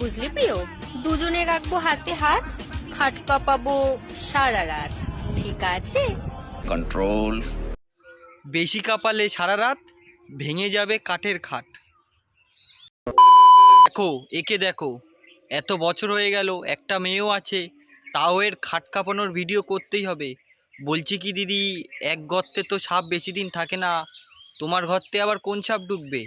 বুঝলি প্রিয়? দুজনে রাখব হাতে হাত খাট কাঁপাবো সারা রাত। ঠিক আছে? কন্ট্রোল। বেশি কাঁপালে সারা রাত ভেঙে যাবে কাঠের খাট। দেখো একে দেখো। এত বছর হয়ে গেল একটা মেয়েও আছে তাও এর খাট কাঁপানোর ভিডিও করতেই হবে। বলছি কি দিদি এক গর্তে তো সাপ বেশি দিন থাকে না তোমার ঘরতে আবার কোন সাপ ঢুকবে?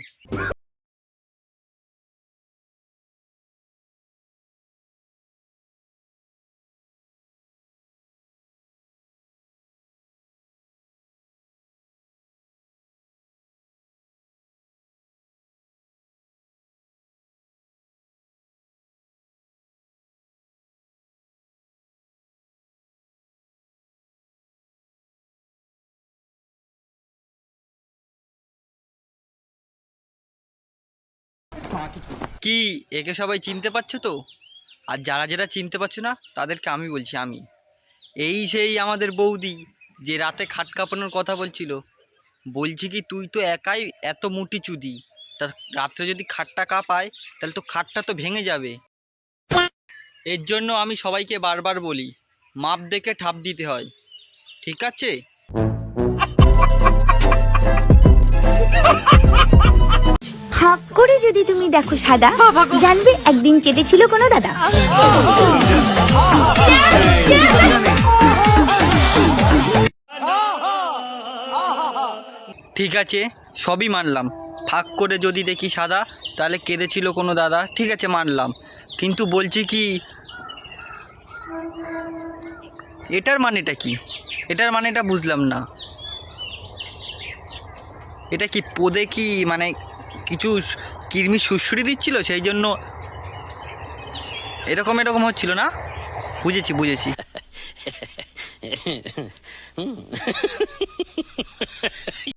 কি, একে সবাই চিনতে পারছ তো? আর যারা যারা চিনতে পারছ না, তাদেরকে আমি বলছি আমি। এই সেই আমাদের বৌদি, যে রাতে খাট কাঁপানোর কথা বলছিল। বলছি কি, তুই তো একাই এত মুটি চুদি। তা রাত্রে যদি খাটটা কাঁপায়, তাহলে তো খাটটা তো ভেঙে যাবে। এর জন্য আমি সবাইকে বারবার বলি, মাপ দেখে ঠাপ দিতে হয়। ঠিক আছে? যদি তুমি দেখো সাদা, জানবে একদিন কেটেছিল কোনো দাদা। ঠিক আছে, সবই মানলাম। ফাঁক করে যদি দেখি সাদা, তাহলে কেঁদেছিল কোনো দাদা। ঠিক আছে, মানলাম। কিন্তু বলছি কি, এটার মানেটা কি? এটার মানেটা বুঝলাম না। এটা কি পোদে কি মানে কিছু কৃমি সুড়সুড়ি দিচ্ছিল সেই জন্য এরকম এরকম হচ্ছিল না? বুঝেছি বুঝেছি।